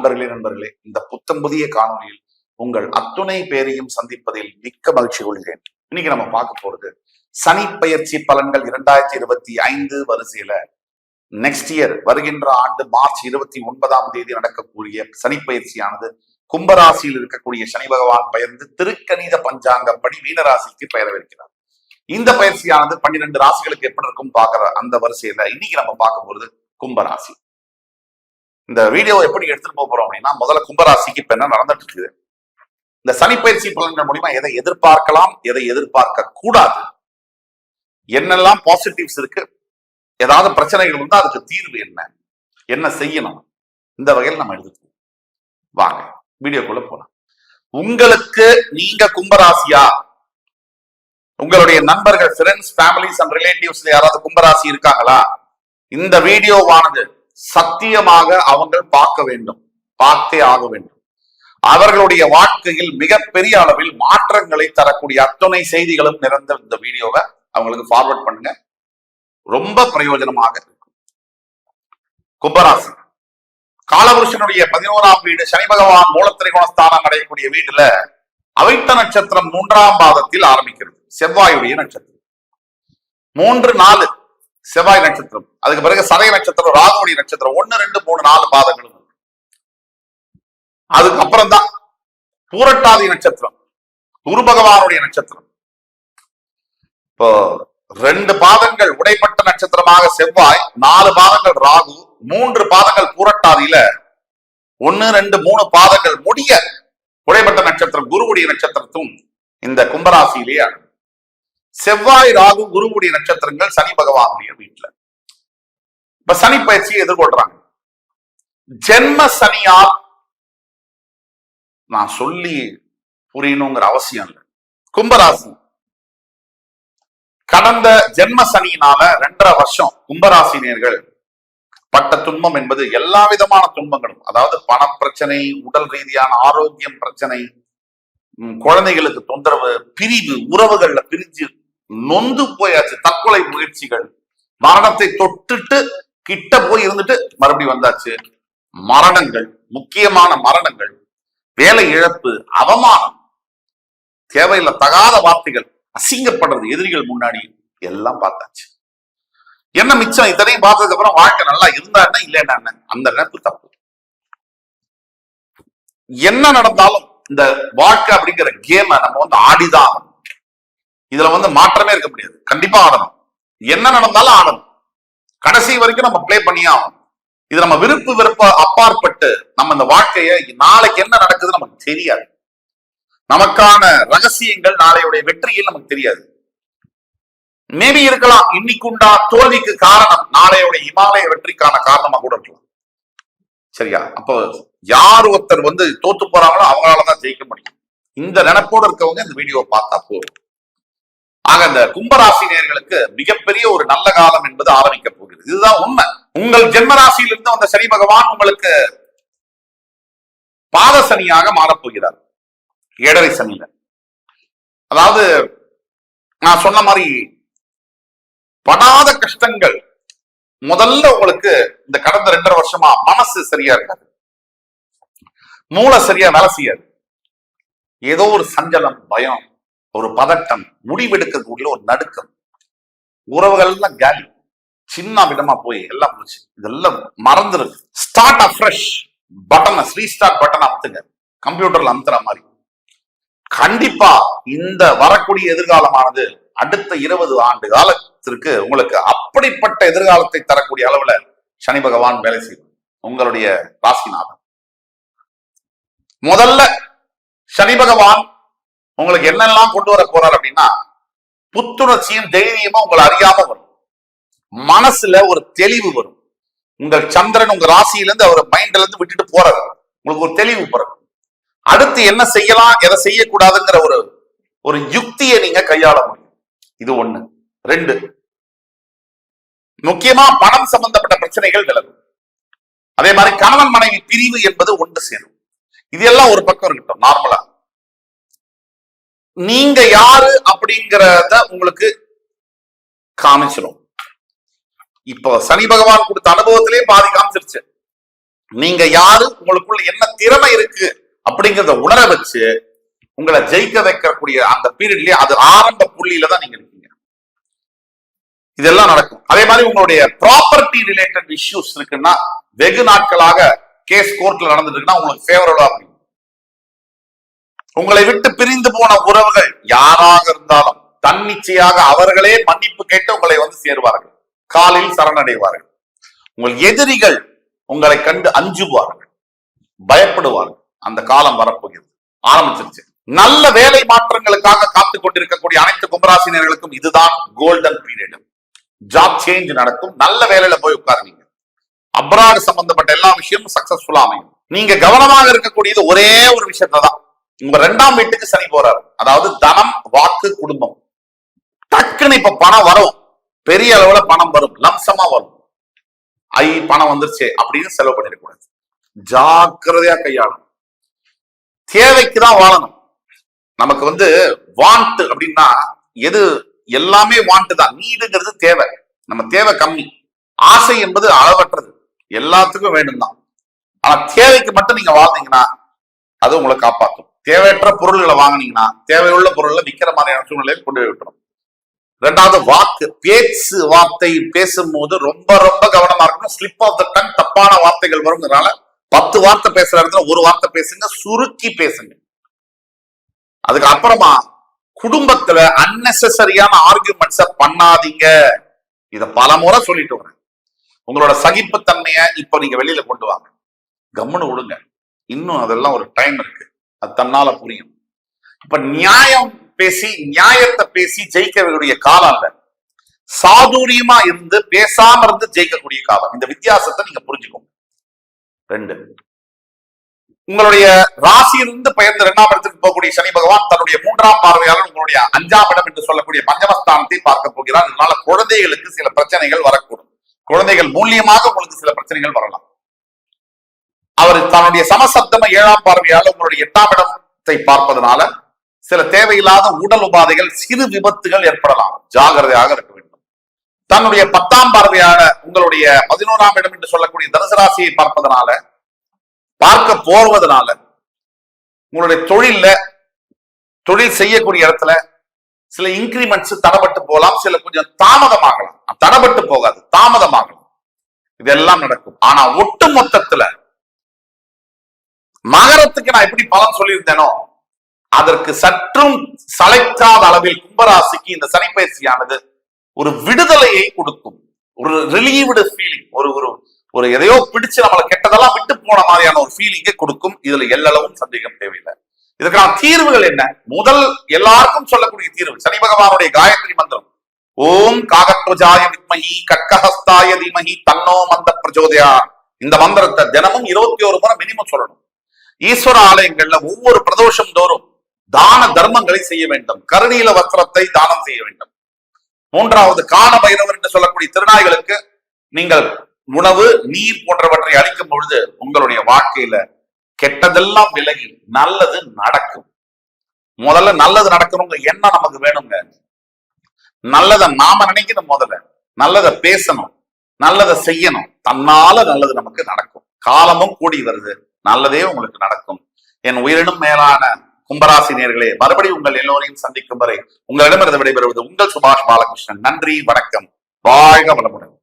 நண்பர்களே நண்பர்களே இந்த புத்தம் புதிய காணொலியில் உங்கள் அத்துணை பேரையும் சந்திப்பதில் மிக்க மகிழ்ச்சி கொள்கிறேன். இன்னைக்கு நம்ம பார்க்க போறது சனி பயிற்சி பலன்கள் இரண்டாயிரத்தி இருபத்தி ஐந்து வரிசையில நெக்ஸ்ட் இயர் வருகின்ற ஆண்டு மார்ச் இருபத்தி ஒன்பதாம் தேதி நடக்கக்கூடிய சனி பயிற்சியானது கும்பராசியில் இருக்கக்கூடிய சனி பகவான் பெயர்ந்து திருக்கணித பஞ்சாங்கப்படி மீனராசிக்கு பெயரவிருக்கிறார். இந்த பயிற்சியானது பன்னிரெண்டு ராசிகளுக்கு எப்படி இருக்கும் பார்க்கிற அந்த வரிசையில இன்னைக்கு நம்ம பார்க்க போறது கும்பராசி. இந்த வீடியோ எப்படி எடுத்துட்டு போக போறோம் அப்படின்னா முதல்ல கும்பராசிக்கு இப்ப என்ன நடந்துட்டு இருக்குது? இந்த சனிப்பயிற்சி பலன்கள் மூலியமா எதை எதிர்பார்க்கலாம் எதை எதிர்பார்க்க கூடாது. என்னெல்லாம் பாசிட்டிவ்ஸ் இருக்கு? ஏதாவது பிரச்சனைகள் இருந்தால் அதுக்கு தீர்வு என்ன? என்ன செய்யணும்? இந்த வகையில் நம்ம எடுத்துக்குவோம் வாங்க வீடியோக்குள்ள போலாம். உங்களுக்கு நீங்க கும்பராசியா? உங்களுடைய நண்பர்கள் ஃப்ரெண்ட்ஸ் ஃபேமிலிஸ் அண்ட் ரிலேட்டிவ்ஸ்ல யாராவது கும்பராசி இருக்காங்களா? இந்த வீடியோவானது சத்தியமாக அவங்கள் பார்க்க வேண்டும் பார்த்தே ஆக வேண்டும். அவர்களுடைய வாழ்க்கையில் மிகப்பெரிய அளவில் மாற்றங்களை தரக்கூடிய அத்தனை செய்திகளும் நிறைந்த இந்த வீடியோவை அவங்களுக்கு ஃபார்வர்ட் பண்ணுங்க. ரொம்ப பிரயோஜனமாக இருக்கும். கும்பராசி. காலபுருஷனுடைய பதினோராம் வீடு சனி பகவான் மூலத்திரிகோணஸ்தானம் அடையக்கூடிய வீடுல அவைத்த நட்சத்திரம் மூன்றாம் பாதத்தில் ஆரம்பிக்கிறது. செவ்வாயுடைய நட்சத்திரம். மூன்று நாலு. செவ்வாய் நட்சத்திரம் அதுக்கு பிறகு சதய நட்சத்திரம் ராகுடைய நட்சத்திரம் ஒன்னு ரெண்டு மூணு நாலு பாதங்களும் அதுக்கப்புறம் தான் பூரட்டாதி நட்சத்திரம் குரு பகவானுடைய நட்சத்திரம் இப்போ ரெண்டு பாதங்கள் உடைப்பட்ட நட்சத்திரமாக செவ்வாய் நாலு பாதங்கள் ராகு மூன்று பாதங்கள் பூரட்டாதியில ஒன்னு ரெண்டு மூணு பாதங்கள் முடிய உடைப்பட்ட நட்சத்திரம் குருவுடைய நட்சத்திரத்தும் இந்த கும்பராசியிலேயே அடங்கும். செவ்வாய் ராகு குருவுடைய நட்சத்திரங்கள் சனி பகவானுடைய வீட்டுல. இப்ப சனி பயிற்சியை எதிர்கொள்றாங்க. ஜென்ம சனியா நான் சொல்லி புரியணுங்கிற அவசியம் இல்லை. கும்பராசி. கடந்த ஜென்ம சனியினால ரெண்டரை வருஷம் கும்பராசினியர்கள் பட்ட துன்பம் என்பது எல்லா விதமான துன்பங்களும். அதாவது பண பிரச்சனை உடல் ரீதியான ஆரோக்கியம் பிரச்சனை குழந்தைகளுக்கு தொந்தரவு பிரிவு உறவுகள்ல பிரிஞ்சு நொந்து போயாச்சு தற்கொலை முயற்சிகள். மரணத்தை தொட்டுட்டு கிட்ட போய் இருந்துட்டு மறுபடியும் வந்தாச்சு. மரணங்கள் முக்கியமான மரணங்கள். வேலை இழப்பு அவமானம். தேவையில்ல தகாத வார்த்தைகள் அசிங்கப்படுறது எதிரிகள் முன்னாடி எல்லாம் பார்த்தாச்சு. என்ன மிச்சம்? இத்தனையும் பார்த்ததுக்கு அப்புறம் வாழ்க்கை நல்லா இருந்தா என்ன இல்லைன்னா என்ன? அந்த நினைப்பு தப்பு. என்ன நடந்தாலும் இந்த வாழ்க்கை அப்படிங்கிற கேமை நம்ம வந்து ஆடிதான் இதுல வந்து மாற்றமே இருக்க முடியாது. கண்டிப்பா ஆடணும் என்ன நடந்தாலும் ஆடணும் கடைசி வரைக்கும் நம்ம ப்ளே பண்ணியே ஆகணும். இது நம்ம விருப்பு விருப்ப அப்பாற்பட்டு நம்ம இந்த வாழ்க்கைய நாளைக்கு என்ன நடக்குது நமக்கு தெரியாது. நமக்கான ரகசியங்கள் நாளையுடைய வெற்றியில் நமக்கு தெரியாது. மேபி இருக்கலாம். இன்னைக்கு உண்டா தோல்விக்கு காரணம் நாளையுடைய இமாலய வெற்றிக்கான காரணமா கூட இருக்கலாம். சரியா? அப்போ யார் ஒருத்தர் வந்து தோத்து போறாங்களோ அவங்களாலதான் ஜெயிக்க முடியும். இந்த நினைப்போடு இருக்கவங்க இந்த வீடியோ பார்த்தா போதும். ஆக இந்த கும்பராசினியர்களுக்கு மிகப்பெரிய ஒரு நல்ல காலம் என்பது ஆரம்பிக்க போகிறது. இதுதான் உண்மை. உங்கள் ஜென்மராசியிலிருந்து வந்த சனி பகவான் உங்களுக்கு பாத சனியாக மாறப்போகிறார் ஏழரை சனியில. அதாவது நான் சொன்ன மாதிரி படாத கஷ்டங்கள். முதல்ல உங்களுக்கு இந்த கடந்த ரெண்டரை வருஷமா மனசு சரியா இருக்காது. மூளை சரியா வேலை செய்யாது. ஏதோ ஒரு சஞ்சலம் பயம் ஒரு பதட்டம் முடிவெடுக்கக்கூடிய ஒரு நடுக்கம். உறவுகள்லாம் கேலி. சின்ன விதமா போய் எல்லாம் போச்சு இதெல்லாம் மறந்துருக்கு ஸ்டார்ட் அஃப்ரெஷ் பட்டனை ரீஸ்டார்ட் பட்டன் அமுத்துங்க. கம்ப்யூட்டர்ல அமுத்துற மாதிரி. கண்டிப்பா இந்த வரக்கூடிய எதிர்காலமானது அடுத்த இருபது ஆண்டு காலத்திற்கு உங்களுக்கு அப்படிப்பட்ட எதிர்காலத்தை தரக்கூடிய அளவுல சனி பகவான் வேலை செய்வார். உங்களுடைய ராசிநாதன். முதல்ல சனி பகவான் உங்களுக்கு என்னெல்லாம் கொண்டு வர போறார் அப்படின்னா புத்துணர்ச்சியும் தைரியமும் உங்களை அறியாம வரும். மனசுல ஒரு தெளிவு வரும். உங்கள் சந்திரன் உங்க ராசியிலிருந்து அவர் மைண்ட்ல இருந்து விட்டுட்டு போறாரு. உங்களுக்கு ஒரு தெளிவு பிறகு அடுத்து என்ன செய்யலாம் எதை செய்யக்கூடாதுங்கிற ஒரு ஒரு யுக்தியை நீங்க கையாள முடியும். இது ஒண்ணு. ரெண்டு முக்கியமா பணம் சம்பந்தப்பட்ட பிரச்சனைகள் விலகும் அதே மாதிரி கணவன் மனைவி பிரிவு என்பது ஒன்று சேரும். இது எல்லாம் ஒரு பக்கம் இருக்கட்டும் நார்மலா நீங்க யாரு அப்படிங்கிறத உங்களுக்கு காமிச்சிடும் இப்போ சனி பகவான் கொடுத்த அனுபவத்திலே பாதி காமிச்சிருச்சு. நீங்க யாரு உங்களுக்குள்ள என்ன திறமை இருக்கு அப்படிங்கிறத உணர வச்சு உங்களை ஜெயிக்க வைக்கக்கூடிய அந்த பீரியட்லயே அது ஆரம்ப புள்ளியில தான் நீங்க இருக்கீங்க. இதெல்லாம் நடக்கும். அதே மாதிரி உங்களுடைய ப்ராப்பர்ட்டி ரிலேட்டட் இஷ்யூஸ் இருக்குன்னா வெகு நாட்களாக கேஸ் கோர்ட்ல நடந்துட்டு இருக்குன்னா உங்களுக்கு ஃபேவரபுளா இருக்கும். உங்களை விட்டு பிரிந்து போன உறவுகள் யாராக இருந்தாலும் தன்னிச்சையாக அவர்களே மன்னிப்பு கேட்டு உங்களை வந்து சேருவார்கள். காலில் சரணடைவார்கள். உங்கள் எதிரிகள் உங்களை கண்டு அஞ்சுவார்கள். பயப்படுவார்கள். அந்த காலம் வரப்போகிறது. ஆரம்பிச்சிருச்சு. நல்ல வேலை மாற்றங்களுக்காக காத்து கொண்டிருக்கக்கூடிய அனைத்து கும்பராசினியர்களுக்கும் இதுதான் கோல்டன் பீரியட் ஜாப் சேஞ்ச் நடக்கும். நல்ல வேலையில போய் உட்காருங்க அப்ராடு சம்பந்தப்பட்ட எல்லா விஷயமும் சக்சஸ்ஃபுல்லா அமையும். நீங்க கவனமாக இருக்கக்கூடியது ஒரே ஒரு விஷயத்தான் தான் உங்க ரெண்டாம் வீட்டுக்கு சனி போறாரு. அதாவது தனம் வாக்கு குடும்பம். டக்குன்னு இப்ப பணம் வரும். பெரிய அளவுல பணம் வரும். லம்சமா வரும். ஐ பணம் வந்துருச்சு அப்படின்னு செலவு பண்ணிடக்கூடாது. ஜாக்கிரதையா கையாளணும். தேவைக்கு தான் வாழணும். நமக்கு வந்து வாண்ட் அப்படின்னா எது எல்லாமே வாண்ட் தான். நீடுங்கிறது தேவை. நம்ம தேவை கம்மி. ஆசை என்பது அளவற்றது. எல்லாத்துக்கும் வேண்டும் தான் ஆனா தேவைக்கு மட்டும் நீங்க வாழ்ந்தீங்கன்னா அது உங்களை காப்பாற்றும் தேவையற்ற பொருள்களை வாங்குனீங்கன்னா தேவையுள்ள பொருள்களை விற்கிற மாதிரியான சூழ்நிலையில் கொண்டு போய் விட்டுரும். ரெண்டாவது வாக்கு பேச்சு வார்த்தை பேசும்போது ரொம்ப ரொம்ப கவனமா இருக்கணும். ஸ்லிப் ஆஃப் த டங் தப்பான வார்த்தைகள் வருங்கிறனால பத்து வார்த்தை பேசுற இடத்துல ஒரு வார்த்தை பேசுங்க சுருக்கி பேசுங்க. அதுக்கு அப்புறமா குடும்பத்துல அன்னெசரியான ஆர்குமெண்ட்ஸ பண்ணாதீங்க. இத பல முறை சொல்லிட்டு வரேன். உங்களோட சகிப்புத்தன்மையை இப்ப நீங்க வெளியில கொண்டு வாங்க. கம்முன்னு விடுங்க. இன்னும் அதெல்லாம் ஒரு டைம் இருக்கு. அது தன்னால புரியும். இப்ப நியாயம் பேசி நியாயத்தை பேசி ஜெயிக்கிறவர்களுடைய காலம் அல்ல சாதுரியமா இருந்து பேசாம இருந்து ஜெயிக்கக்கூடிய காலம். இந்த வித்தியாசத்தை நீங்க புரிஞ்சுக்கோங்க. ரெண்டு. உங்களுடைய ராசியிலிருந்து பயந்து இரண்டாம் இடத்துக்கு போகக்கூடிய சனி பகவான் தன்னுடைய மூன்றாம் பார்வையாளர் உங்களுடைய அஞ்சாம் இடம் என்று சொல்லக்கூடிய பஞ்சமஸ்தானத்தை பார்க்க போகிறார். இதனால குழந்தைகளுக்கு சில பிரச்சனைகள் வரக்கூடும். குழந்தைகள் மூலியமாக உங்களுக்கு சில பிரச்சனைகள் வரலாம். அவர் தன்னுடைய சமசப்தம ஏழாம் பார்வையால் உங்களுடைய எட்டாம் இடத்தை பார்ப்பதனால சில தேவையில்லாத உடல் உபாதைகள் சிறு விபத்துகள் ஏற்படலாம். ஜாகிரதையாக இருக்க வேண்டும். தன்னுடைய பத்தாம் பார்வையான உங்களுடைய பதினோராம் இடம் என்று சொல்லக்கூடிய தனுசு ராசியை பார்ப்பதனால பார்க்க போவதனால உங்களுடைய தொழில்ல தொழில் செய்யக்கூடிய இடத்துல சில இன்கிரிமெண்ட்ஸ் தடப்பட்டு போகலாம் சில கொஞ்சம் தாமதமாகலாம். தடப்பட்டு போகாது தாமதமாகலாம். இதெல்லாம் நடக்கும். ஆனா ஒட்டு மொத்தத்துல மகரத்துக்கு நான் எப்படி பலன் சொல்லியிருந்தேனோ அதற்கு சற்றும் சளைக்காத அளவில் கும்பராசிக்கு இந்த சனிப்பயிற்சியானது ஒரு விடுதலையை கொடுக்கும். ஒரு ரிலீவ்டு ஃபீலிங் ஒரு ஒரு ஒரு எதையோ பிடிச்சு நம்மளை கெட்டதெல்லாம் விட்டு போன மாதிரியான ஒரு ஃபீலிங்கை கொடுக்கும். இதுல எல்லளவும் சந்தேகம் தேவையில்லை. இதுக்கான தீர்வுகள் என்ன? முதல் எல்லாருக்கும் சொல்லக்கூடிய தீர்வு சனி பகவானுடைய காயத்ரி மந்திரம். ஓம் காகத்வஜாய வித்மஹி கட்கஹஸ்தாய தீமஹி தன்னோ மந்த பிரச்சோதயா இந்த மந்திரத்தை தினமும் இருபத்தி ஒரு முறை மினிமம் சொல்லணும். ஈஸ்வர ஆலயங்கள்ல ஒவ்வொரு பிரதோஷம் தோறும் தான தர்மங்களை செய்ய வேண்டும். கருணீல வஸ்திரத்தை தானம் செய்ய வேண்டும். மூன்றாவது காண பைரவர் என்று சொல்லக்கூடிய திருநாய்களுக்கு நீங்கள் உணவு நீர் போன்றவற்றை அளிக்கும் பொழுது உங்களுடைய வாழ்க்கையில கெட்டதெல்லாம் விலகி நல்லது நடக்கும். முதல்ல நல்லது நடக்கணுங்க எண்ணம் நமக்கு வேணுங்க. நல்லதை நாம நினைக்கணும் முதல்ல. நல்லதை பேசணும். நல்லதை செய்யணும். தன்னால நல்லது நமக்கு நடக்கும். காலமும் கூடி வருது. நல்லதே உங்களுக்கு நடக்கும். என் உயிரினும் மேலான கும்பராசி நேர்களே மறுபடியும் உங்கள் எல்லோரையும் சந்திக்கும் வரை உங்களிடமிருந்து விடைபெறுவது உங்கள் சுபாஷ் பாலகிருஷ்ணன். நன்றி வணக்கம். வாழ்க வளமுடன்.